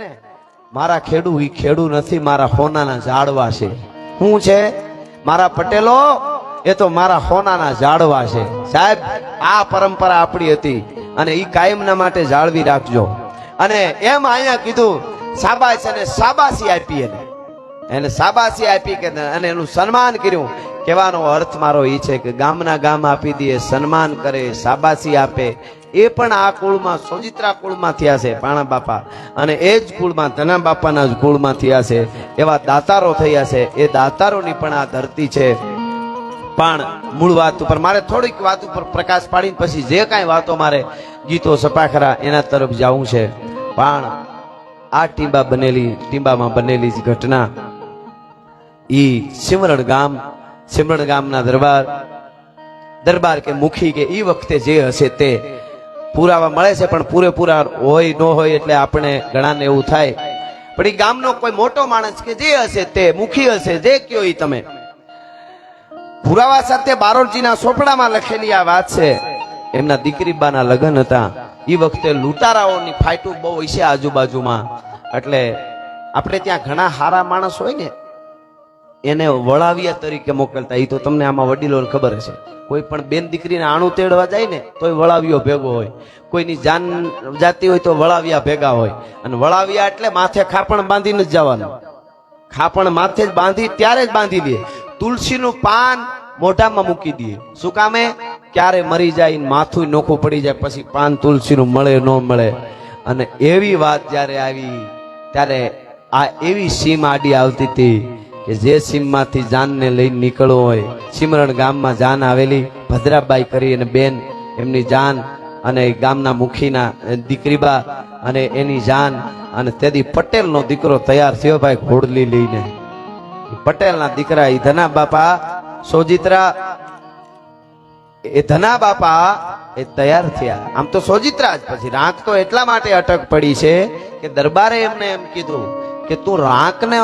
ને? મારા ખેડૂ, ઈ ખેડૂ નથી, મારા હોનાના ઝાડવા છે. શું છે? મારા પટેલો, એ તો મારા હોનાના ઝાડવા છે. સાહેબ, આ પરંપરા આપણી હતી અને ઈ કાયમના માટે જાળવી રાખજો. અને એમ અહીંયા કીધું સાબાસ અને સાબાસી આપી એને. એને સાબાસી આપી કે અને એનું સન્માન કર્યું. કહેવાનો અર્થ મારો એ છે કે ગામના ગામ આપી દે, સન્માન કરે સાબાસી આપે. એ પણ આ કુળમાં સોજિત્રા કુળમાં થયા છે, પાણા બાપા. અને એ જ કુળમાં, ધના બાપાના જ કુળમાં થયા છે. એવા દાતારો થયા છે. એ દાતારોની પણ આ ધરતી છે. પણ મૂળ વાત ઉપર, મારે થોડીક વાત ઉપર પ્રકાશ પાડીને પછી જે કાંઈ વાતો મારે ગીતો સપાખરા એના તરફ જવું છે. પણ આ ટીંબા બનેલી, ટીંબામાં બનેલી જ ઘટના ઈ સિમરણ ગામ સિમરણ ગામના દરબાર દરબાર કે મુખી કે ઈ વખતે જે હશે તે પુરાવા મળે છે, પણ પૂરેપૂરા હોય, ન હોય એટલે આપણે ઘણાને એવું થાય. પણ એ ગામનો કોઈ મોટો માણસ કે જે હશે તે મુખી હશે, જે કયો એ તમે? પુરાવા સાથે બારોટજીના સોપડામાં લખેલી આ વાત છે, એમના દીકરી બાના લગ્ન હતા. એ વખતે લૂંટારાઓની ફાઇટું બહુ હોય છે આજુબાજુમાં. એટલે આપણે ત્યાં ઘણા હારા માણસ હોય ને, એને વળાવિયા તરીકે મોકલતા એ તો તમને આમાં વડીલોને ખબર હશે. કોઈ પણ બેન દીકરીને આણું તેડવા જાય ને, તોય વળાવ્યો ભેગો હોય. કોઈની જાન જાતી હોય તો વળાવ્યા ભેગા હોય. અને વળાવ્યા એટલે માથે ખાપણ બાંધીને જ જવાનું. ખાપણ માથે જ બાંધી, ત્યારે જ બાંધી દે. તુલસીનું પાન મોઢામાં મૂકી દે. શું કામે? ક્યારે મરી જાય માથું નોખું પડી જાય, પછી પાન તુલસીનું મળે ન મળે. અને એવી વાત જ્યારે આવી, ત્યારે આ એવી સીમ આડી આવતી હતી કે જે સીમમાંથી જાનને લઈને નીકળવું હોય સિમરણ ગામમાં જાન આવેલી, ભદ્રાબાઈ કરી અને બેન, એમની જાન અને ગામના મુખીના દીકરીબા અને એની જાન અને તેથી પટેલનો દીકરો તૈયાર થયો ભાઈ ઘોડલી લઈને. પટેલના દીકરા એ ધના બાપા સોજિત્રા, એ ધના બાપા એ તૈયાર થયા. આમ તો સોજિત્રા જ પછી. રાખ તો એટલા માટે અટક પડી છે કે દરબારે એમને એમ કીધું કે તું રાંકને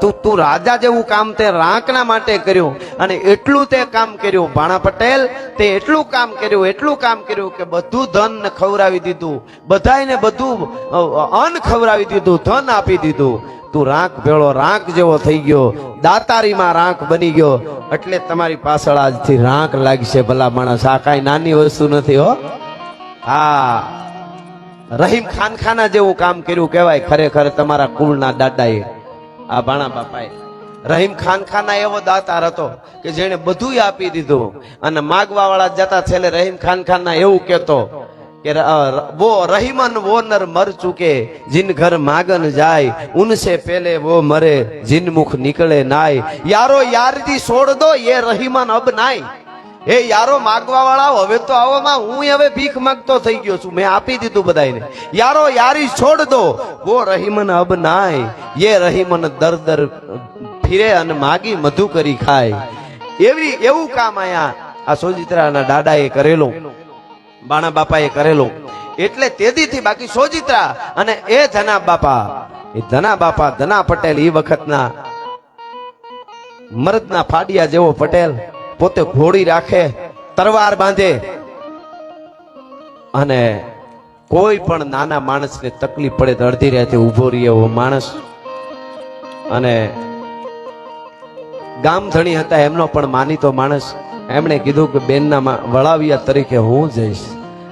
તું તું રાજા જેવું કામ તે રાંકના માટે કર્યું અને એટલું તે કામ કર્યું. ભાણા પટેલ તે એટલું કામ કર્યું, એટલું કામ કર્યું કે બધું ધન ખવડાવી દીધું. બધાને બધું અન્ન ખવડાવી દીધું, ધન આપી દીધું. તું રાંક ભેળો, રાંક જેવો થઈ ગયો. દાતારીમાં રાંક બની ગયો. એટલે તમારી પાછળ આજથી રાંક લાગશે ભલા માણસ. આ કાંઈ નાની વસ્તુ નથી હો. હા. રહીમ ખાનખાના જેવું કામ કર્યું કહેવાય, ખરેખર તમારા કુળના દાદાએ. આ ભાણા બાપાએ. રહીમ ખાનખાના એવો દાતાર હતો કે જેણે બધું આપી દીધું અને માગવા વાળા જતા છેલ્લે રહીમ ખાનખાના એવું કહેતો કે વો રહીમન વો નર મર ચૂકે, જિન ઘર માગન જાય, ઉનસે પેલે વો મરે, જીન મુખ નીકળે નાય. યારો યારથી છોડ દો, એ રહીમન અબ નાય. એ યારો માગવા વાળા હવે તો આવોમાં હું હવે ભીખ માંગતો થઈ ગયો છું. મેં આપી દીધું બધાને યારો, યારી છોડ દો. વો રહીમન અબ નાય. યે રહીમન દર દર ફિરે અને માગી મધુ કરી ખાય. એવી, એવું કામ આયા આ સોજિત્રાના દાદાએ કરેલું. બાણા બાપાએ કરેલું. એટલે તેદીથી બાકી સોજિત્રા અને એ ધના બાપા. એ ધના બાપા ધના પટેલ એ વખતના મરદના ફાડિયા જેવો પટેલ. પોતે ઘોડી રાખે તરવાર બાંધે. અને કોઈ પણ નાના માણસને તકલીફ પડે તો અડધી રાતે ઊભો રહે એવો માણસ. અને ગામ ધણી હતા, એમનો પણ માનીતો માણસ. એમણે કીધું કે બેનના વળાવિયા તરીકે હું જઈશ.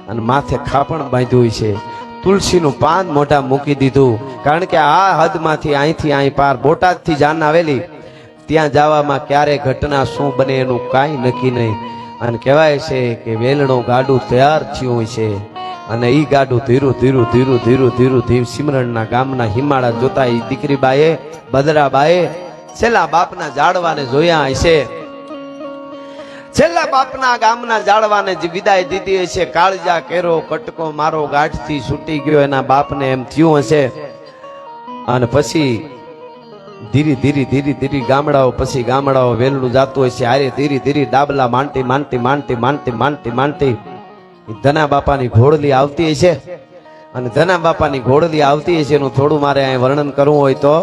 અને માથે ખાપણ બાંધ્યું છે. તુલસીનું પાન મોઢા મૂકી દીધું. કારણ કે આ હદમાંથી અહીંથી અહીં પાર બોટાદથી જાન આવેલી ત્યાં જવામાં ક્યારે ઘટના શું બને એનું કાંઈ નક્કી નહીં. અને કહેવાય છે કે વેલણું ગાડું તૈયાર થયું છે. અને એ ગાડું ધીરું ધીરું ધીરું ધીરું ધીરું ધીર સિમરણના ગામના હિમાળા જોતા એ દીકરી બાએ બદરાબાએ, છેલ્લા બાપના જાડવાને જોયા હશે. છેલ્લા બાપના ગામના જાળવાને જે વિદાય દીધી હશે, કાળજા, કેરો, કટકો, મારો ગાંઠથી છૂટી ગયો, એના બાપને એમ થયું હશે. અને પછી ધીરે ધીરે ધીરે ધીરે ગામડાઓ પછી ગામડાઓ વેલડું જાતું હશે હારે ધીરે ધીરે ડાબલા માંડતી માંડતી માંડતી માંડતી માંડતી માંડતી ધના બાપાની ઘોડલી આવતી હશે. અને ધના બાપાની ઘોડલી આવતી હશે એનું થોડું મારે અહીં વર્ણન કરવું હોય તો.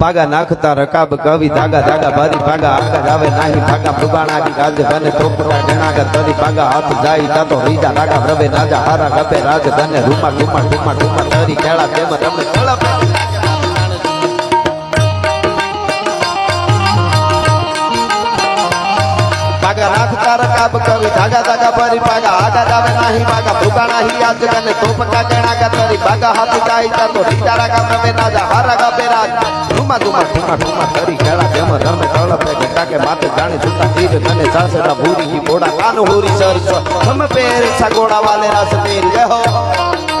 ભાગા નાખતા રકાબ કવિ, ધાગા ધાગા ભારી ભાગા આગા આવે નાહી, ભાગા ભુગાણા કી ગાજ બને તોપટા ગણાગા તરી ભાગા, હાથ જાય તાતો રીજા રાગા, રવે નાજા, હારા ગપે રાજ ધને રૂમા રૂમા રૂમા રૂમા તરી કેળા, તેમ તમને તળપે રાખતા રકાબ કવિ ધાગા ધાગા ભરી પાગા આગા દાવે નાહી ભાગા ભુગાણા હી આજ ગને તોપટા કા તરી. ભાગા હાથ જાય તાતો રીજા રાગા રવે નાજા હારા કા પેરા. રૂમા ધુમા ધુમા ધુમા કરી કેળા તેમ રમે તળપે ઘટા કે માથે જાણે જુતા તીર કને સાસડા ભૂરી કી બોડા કાન હોરી સર સમ પેર સગોડા વાલે રાસ પેર જય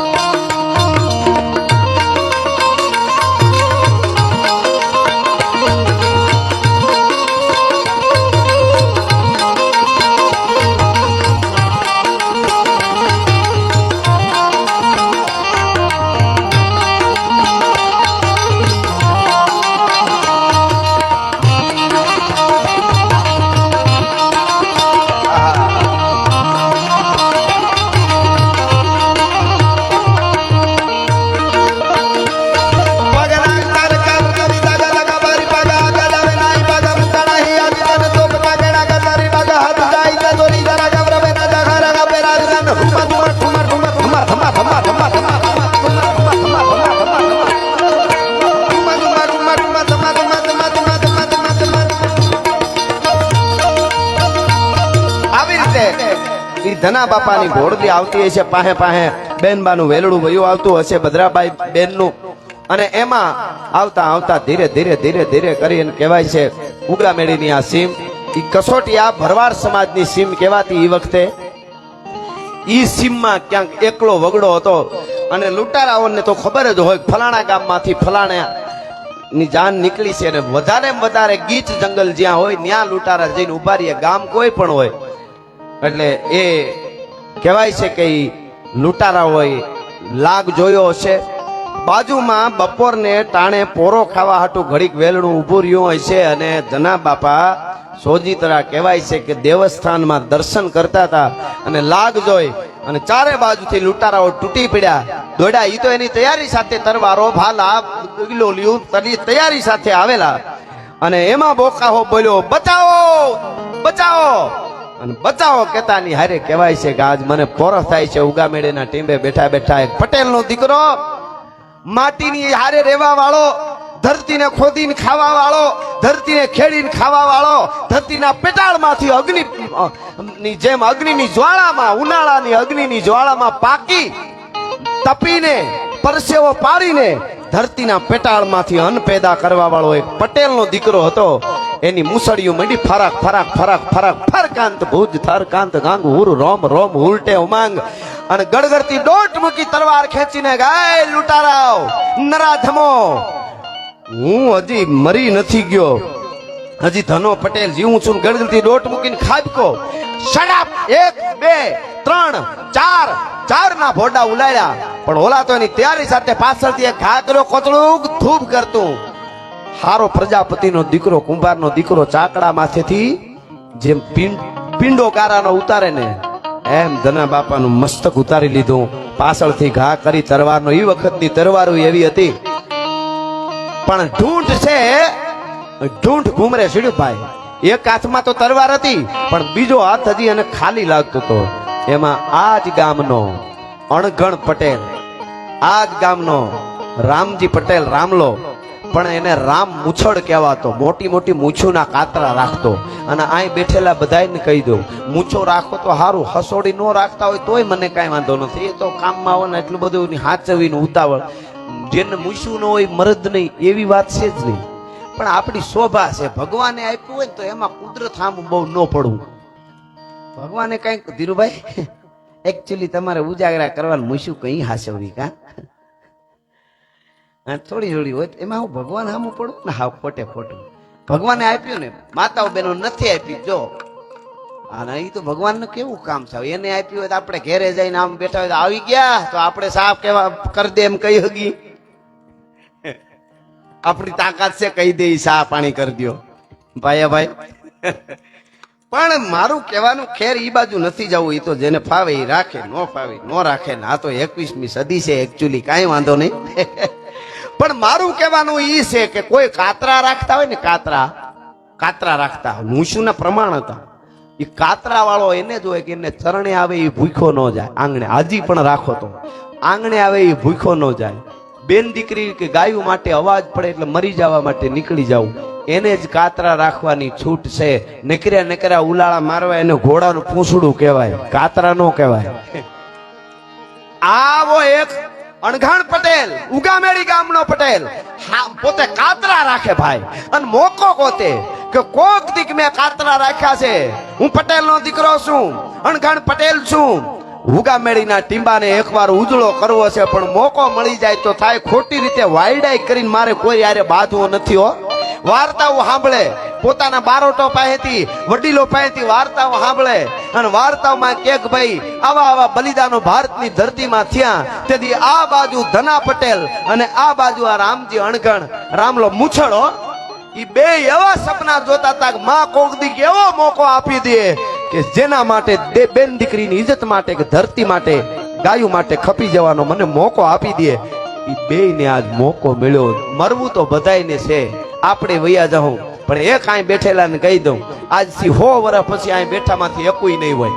ધના બાપાની ઘોડલી આવતી હશે પાહે પાહે. બેનબાનું વેલડું વયું આવતું હશે ભદ્રાબાઈ બેનનું. અને એમાં આવતા આવતા ધીરે ધીરે ધીરે ધીરે કરીને કહેવાય છે ઉગલા મેળીની આ સીમ. એ કસોટી આ ભરવાડ સમાજની સીમ કહેવાતી એ વખતે. ઈ સીમમાં ક્યાંક એકલો વગડો હતો. અને લૂંટારાઓને તો ખબર જ હોય ફલાણા ગામમાંથી ફલાણા ની જાન નીકળી છે અને વધારે વધારે ગીચ જંગલ જ્યાં હોય, ત્યાં લૂંટારા જઈને ઊભા રહીએ ગામ કોઈ પણ હોય. એટલે એ કહેવાય છે કે લૂંટારા હોય લાગ જોયો હશે. બાજુમાં બપોરને ટાણે પોરો ખાવા હાટું ઘડીક વેલણું ઊભું રહ્યું હોય છે અને ધના બાપા સોજીતરા કહેવાય છે કે દેવસ્થાનમાં દર્શન કરતા હતા અને લાગ જોઈ અને ચારે બાજુથી લૂંટારાઓ તૂટી પડ્યા. દોડ્યા એ તો એની તૈયારી સાથે તરવારો, ભાલા ગિલોલિયું તરી તૈયારી સાથે આવેલા. અને એમાં બોકાહો બોલ્યો, બચાવો બચાવો. અને બચાવો કેતાની હારે કહેવાય છે કે આજ મને પોરસ થાય છે ઉગામેડેના ટીમે બેઠા બેઠા એક પટેલનો દીકરો, માટીની હારે રહેવા વાળો ધરતીને ખોદીને ખાવા વાળો ધરતીને ખેડીને ખાવા વાળો ધરતીના પેટાળમાંથી અગ્નિ ની જેમ અગ્નિની જ્વાળામાં, ઉનાળાની અગ્નિની જ્વાળામાં પાકી, તપીને, પરસેવો પાડીને ધરતીના પેટાળમાંથી અન્ન પેદા કરવા વાળો એક પટેલનો દીકરો હતો. એની મુસળિયું મંડી ફરાક ફરાક ફરાક ફરાક, ફરકાંત ભુજ, થરકાંત ગાંગ હુર રોમ રોમ, ઉલટે ઉમાંગ. અને ગડગડતી દોટ મૂકી તલવાર ખેંચીને ગાય લૂંટારાવ નરાધમો. હું હજી મરી નથી ગયો. હજી ધનો પટેલ જીવું છું. ગળગળતી દોટ મૂકીને ખાબકો. શડાપ એક, બે, ત્રણ, ચાર. ચાર ના ભોડા ઉલાડ્યા પણ ઓલા તો એની તૈયારી સાથે પાછળથી એક ઘાકરો કોતળું ધૂપ કરતું. હારો પ્રજાપતિનો દીકરો, કુંભારનો દીકરો ચાકડા માથેથી જેમ પિંડો કારાનો ઉતારે ને, એમ ધના બાપાનું મસ્તક ઉતારી લીધું. પાછળથી ઘા કરી તરવારનો એ વખતની તરવારો એવી હતી પણ ઢૂંઢ છે, ઢૂંઢ ઘુમરે ભાઈ. એક હાથમાં તો તરવાર હતી, પણ બીજો હાથ હજી એને ખાલી લાગતો હતો. એમાં આ જ ગામનો અણગણ પટેલ આ જ ગામનો રામજી પટેલ રામલો, પણ એને રામ મૂછડ કહેવાતો, મોટી મોટી મૂછુના કાતરા રાખતો. અને અહીં બેઠેલા બધાને કહી દઉં, મૂછો રાખો તો સારું હસોડી ન રાખતા હોય તોય મને કાંઈ વાંધો નથી. એ તો કામમાં આવે ને એટલું બધું હાચવીને ઉતાવળ. જેને મૂછું ન હોય, મરદ નહીં, એવી વાત છે જ નહીં. પણ આપણી શોભા છે. ભગવાને આપ્યું હોય ને તો એમાં કુદરત આમ બહુ ન પડવું. ભગવાને કંઈક, ધીરુભાઈ એકચ્યુઅલી તમારે ઉજાગરા કરવાનું મૂછું કઈ હાસવવી કા? થોડી થોડી હોય એમાં હું ભગવાન સામું પડું ને? હા ખોટે ખોટું ભગવાને આપ્યું ને, માતાઓ બહેનો નથી આપી, જો. અને એ તો ભગવાનનું કેવું કામ છે? એને આપ્યું હોય તો આપણે ઘેરે જઈને આમ બેઠા હોય તો આવી ગયા, તો આપણે સાફ કેવા કરી દે એમ કહી હગી. આપણી તાકાત છે, કહી દે સા પાણી કરી દ્યો. ભાઈ ભાઈ. પણ મારું કહેવાનું ખેર ઈ બાજુ નથી જવું એ તો જેને ફાવે એ રાખે, ન ફાવે, ન રાખે, ને આ તો એકવીસમી સદી છે એકચ્યુઅલી કાંઈ વાંધો નહીં. પણ મારું કહેવાનું એ છે કે કોઈ કાતરા રાખતા હોય ને, કાતરા કાતરા રાખતા હોય. મૂછુના પ્રમાણ હતા. એ કાતરા વાળો એને જ કે એને ચરણે આવે એ ભૂખો ન જાય. આંગણે હાજી પણ રાખો તો. આંગણે આવે એ ભૂખો ન જાય. બેન દીકરી કે ગાયું માટે અવાજ પડે એટલે મરી જવા માટે નીકળી જવું એને જ કાતરા રાખવાની છૂટ છે. નીકળ્યા નકર્યા ઉલાળા મારવા એને ઘોડાનું પૂંછડું કહેવાય. કાતરા નો કહેવાય. આવો એક અણઘાણ પટેલ, ઉગામેડી ગામનો પટેલ. પોતે કાતરા રાખે ભાઈ. અને મોકો કોતે કે કોક દીક મેં કાતરા રાખ્યા છે. હું પટેલ નો દીકરો છું. અણઘાણ પટેલ છું. ઉગામેડીના ટીંબાને એકવાર ઉજળો કરવો છે, પણ મોકો મળી જાય તો થાય ખોટી રીતે વાયડાઈ કરીને મારે કોઈ યારે બાંધવો નથી, હો. વાર્તાઓ સાંભળે, પોતાના બારોટો પાસેથી, વડીલો પાસેથી વાર્તાઓ સાંભળે. અને વાર્તાઓમાં કેક ભાઈ, આવા આવા બલિદાનો ભારતની ધરતીમાં થયા, તેથી આ બાજુ ધના પટેલ અને આ બાજુ આ રામજી અણગણ, રામલો મૂછડો એ બે એવા સપના જોતા હતા માં કોક દી એવો મોકો આપી દે. કે જેના માટે બે બેન દીકરીની ઇજ્જત માટે કે ધરતી માટે, ગાયું માટે ખપી જવાનો મને મોકો આપી દે. ઈ બેયને આજ મોકો મળ્યો. મરવું તો બધાયને છે. આપણે વૈયા જાઉં પણ એ કાંઈ બેઠેલા ને કહી દઉં. આજથી હો વર્ષ પછી અહીં બેઠામાંથી એકુય નહીં હોય.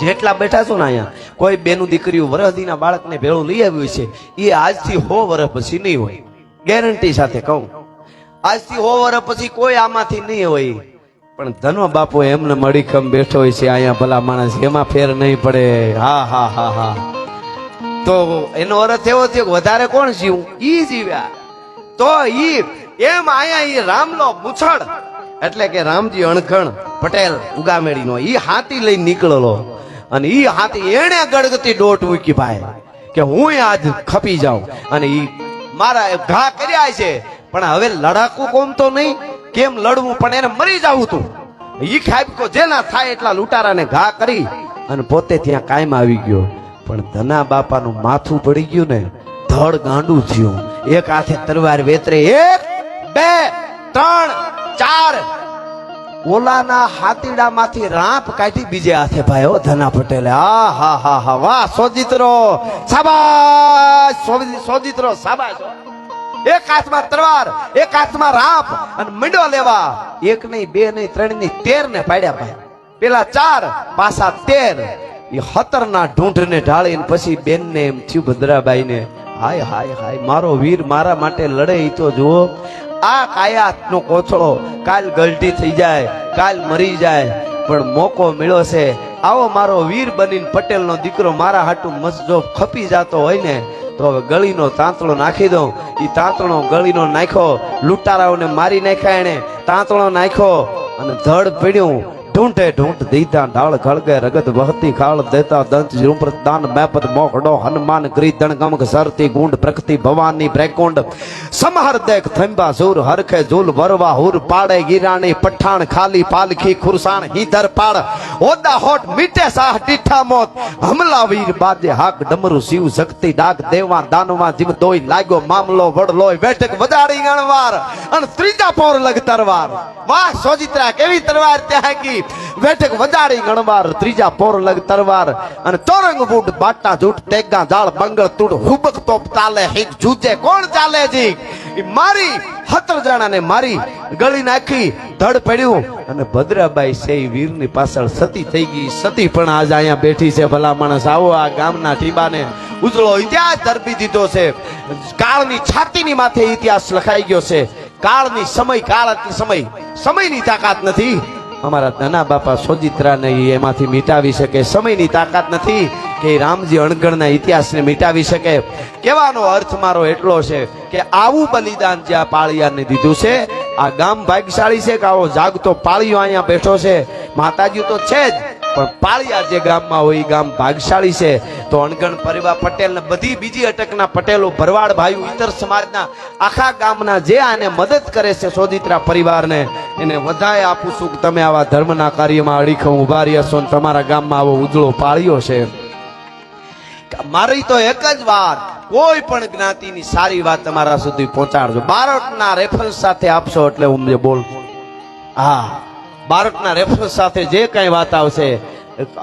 જેટલા બેઠા છો ને અહીંયા, કોઈ બેનું દીકરીઓ વરહદીના બાળકને ભેળું લઈ આવ્યું છે એ આજથી હો વર્ષ પછી નહીં હોય. ગેરંટી સાથે કહું. આજથી હો વર્ષ પછી કોઈ આમાંથી નહીં હોય. પણ ધનો બાપુ એમને મડીખમ બેઠો હોય છે, અહીંયા ભલા માણસ, એમાં ફેર નહીં પડે. હા હા હા હા. તો એનો અર્થ એવો થયો કે વધારે કોણ જીવું? ઈ જીવ્યા. તો ઈ એમ અહીંયા ઈ રામલો મૂછડ, એટલે કે રામજી અણખણ પટેલ, ઉગામેડીનો, ઈ હાથી લઈને નીકળેલો. અને ઈ હાથી એણે ગળગતી દોટ મૂકી ભાઈ, કે હું આજ ખપી જાઉં. અને ઈ મારા ઘા કર્યા છે, પણ હવે લડાકુ કોમ તો નહીં. કેમ લડવું? પણ એને મરી જાવું તું. ઈ ખાબકો જેના થાય એટલા લૂંટારાને ઘા કરી અને પોતે ત્યાં કાયમ આવી ગયો. પણ ધના બાપાનું માથું પડી ગયું ને, ધડ ગાંડું થયું. એક હાથે તલવાર વેતરે, એક, બે, ત્રણ, ચાર. ઓલાના હાતીડામાંથી રાપ કાઢી બીજે હાથે ભાઈ ધના પટેલે. આ, હા હા હા, વાહ, સોજિત્રો સાબાશ સોજી- સોજિત્રો સાબાશ. એક હાથમાં તલવાર, એક હાથમાં રાપ અને મીંડો લેવા. એક નહીં બે નહીં ત્રણ નહીં તેર ને પાડ્યા ભાઈ. પેલા ચાર, પાછા તેર. એ હતર ના ઢૂંઢ ને ઢાળીને પછી બેન ને એમ થયું ભદ્રાબાઈને, હાય હાય હાય, મારો વીર મારા માટે લડે એ તો જુઓ. આ કાયાતનો કોથળો કાલ ગલટી થઈ જાય, કાલ મરી જાય, પણ મોકો મળ્યો છે. આવો મારો વીર બનીને પટેલ નો દીકરો મારા હાટું મસજો ખપી જતો હોય ને, તો હવે ગળીનો તાંતળો નાખી દઉં. એ તાંતણો ગળીનો નાખ્યો, લૂંટારાઓને મારી નાખ્યા એને તાંતણો નાખ્યો અને ધડ પડ્યું. ढूंढे ढूंढ दीदा ढाल खड़ गए रगत बहती खाल देता दंत झुम्र दान मैपत मोखड़ो हनुमान ग्री दण गमक सरती गुंड प्रकृति भवानी ब्रैकुंड समहर देख थंबा सूर हरखे झूल वरवा हुर पाड़े गिरानी पठान खाली पालखी खुरसान ही दर पाड़ ओदा होट मीठे साह टीठा मौत हमला वीर बाजे हाक डमरू शिव शक्ति डाक देवा दानवा जिम दोई लागो मामलो वडलो बैठक वदाड़ी गणवार अन त्रिजा पोर लग तरवार वाह सोजित्रा केवी तरवार त्यागी બેઠક વધારી ગણવાર, ત્રીજા પોર લગ તરવાર. અને તોરંગ બૂટ, બાટા જૂટ, ટેગા જાળ બંગળ તૂટ, હુબક તોપ તાલે હિક જૂજે. કોણ ચાલે જી? મારી હતર જણાને મારી ગળી નાખી, ધડ પડ્યું. અને ભદ્રાબાઈ છે વીરની પાછળ સતી થઈ ગઈ. સતી પણ આજ અહીંયા બેઠી છે, ભલા માણસ. આવો આ ગામના ટીબાને ઉજળો ઇતિહાસ ધરપી દીધો છે. કાળની છાતીની માથે ઇતિહાસ લખાઈ ગયો છે. કાળની સમય કાળની સમય. સમયની તાકાત નથી. અમારા નાના બાપા સોજિત્રાને એમાંથી મિટાવી શકે. સમયની તાકાત નથી કે રામજી અણગણના ઇતિહાસને મિટાવી શકે. કહેવાનો અર્થ મારો એટલો છે કે આવું બલિદાન જે આ પાળિયાને દીધું છે, આ ગામ ભાગ્યશાળી છે કે આવો જાગતો પાળિયો અહીંયા બેઠો છે. માતાજી તો છે જ પણ પાળિયા જે ગામમાં હોય એ ગામ ભાગશાળી છે, તો અણગણ પરિવાર પટેલ ને બધી બીજી અટકના પટેલો, ભરવાડ ભાઈઓ ઇતર સમાજના આખા ગામના જે આને મદદ કરે છે સોદિત્રા પરિવારને, એને વધારે આપું છું કે તમે આવા ધર્મના કાર્યમાં અડીખમ ઊભા રહ્યા છો ને તમારા ગામમાં આવો ઉજળો પાળ્યો છે. મારી તો એક જ વાત, કોઈ પણ જ્ઞાતિની સારી વાત તમારા સુધી પહોંચાડજો. બારોટના રેફરન્સ સાથે આપશો એટલે હું બોલ હા. બાળકના રેફરન્સ સાથે જે કાંઈ વાત આવશે,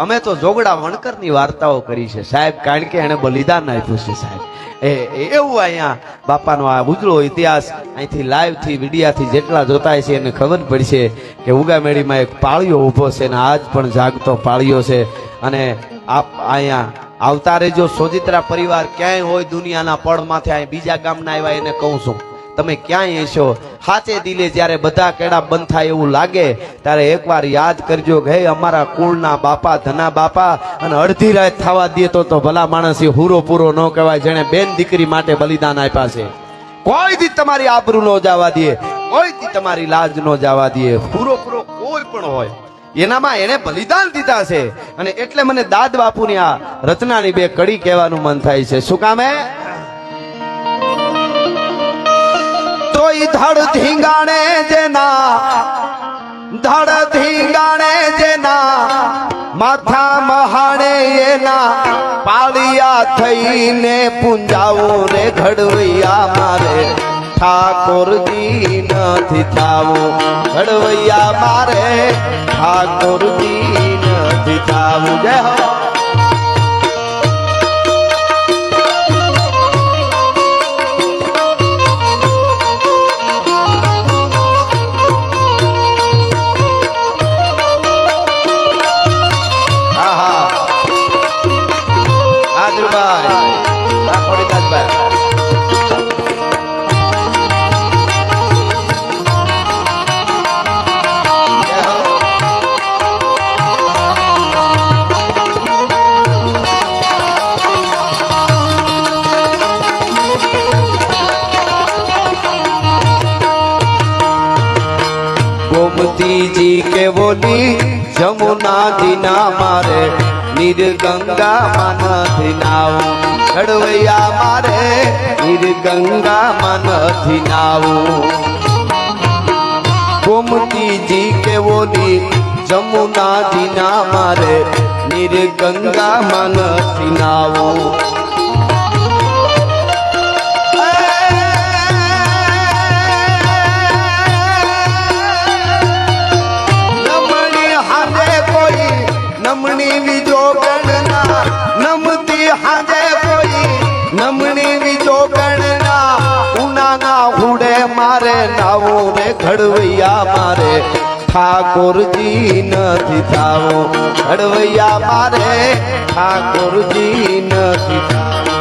અમે તો જોગડા વણકરની વાર્તાઓ કરી છે સાહેબ, કારણ કે એને બલિદાન આપ્યું છે સાહેબ. એ એવું અહીંયા બાપાનો આ ઉજળો ઇતિહાસ અહીંથી લાઈવથી મીડિયાથી જેટલા જોતા છે એને ખબર પડશે કે ઉગામેડીમાં એક પાળીઓ ઊભો છે અને આજ પણ જાગતો પાળીઓ છે. અને આપ અહીંયા આવતા રહેજો. સોજિત્રા પરિવાર ક્યાંય હોય દુનિયાના પડમાંથી અહીં બીજા ગામના આવ્યા એને કહું છું. તમે ક્યાંય હશો હાચે દિલે જ્યારે બધા કેડા બંધ થાય એવું લાગે, ત્યારે એકવાર યાદ કરજો કે અમારા કુળના બાપા, ધના બાપા, અને અડધી રાત થવા દે તો તો ભલા માણસ એ હુરો પૂરો ન કહેવાય, જેણે બેન દીકરી માટે બલિદાન આપ્યા છે. કોઈ દી તમારી આબરૂ ન જવા દે, કોઈ દી તમારી લાજ ન જવા દે. પૂરો પૂરો કોઈ પણ હોય, એનામાં એને બલિદાન દીધા છે. અને એટલે મને દાદ બાપુની આ રચનાની બે કડી કહેવાનું મન થાય છે. શું કામ તોય ધડ ધીંગાણે જેના, ધડ ધીંગાણે જેના, માથા મહાણે એના, પાળિયા થઈને પૂંજાવું રે ઘડવૈયા મારે, ઠાકોરજી નથી થાવું, ઘડવૈયા મારે, ઠાકોરજી નથી થાવું. જય જી કે બોલી જમુનાજી ના મારે નીર ગંગા માનથી નાવું. ઘડવૈયા મારે નીર ગંગા માનથી નાવું. ગોમતીજી કે બોલી જમુનાજી ના મારે નીર ગંગા માનથી નાવું. નમતી હાજે કોઈ ઉનાના હુડે મારે નાવું રે ઘડવૈયા મારે. ઠાકોરજી નથી થાવો, ઘડવૈયા મારે, ઠાકોરજી નથી થાવો.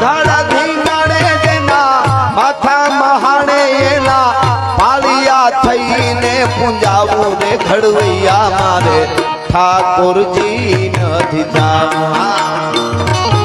ધડા ધીંગાણે જેના, માથા મહાણે એના થઈને પૂંજાવું રે ઘડવૈયા મારે. ઠાકોરજી નથી થાવું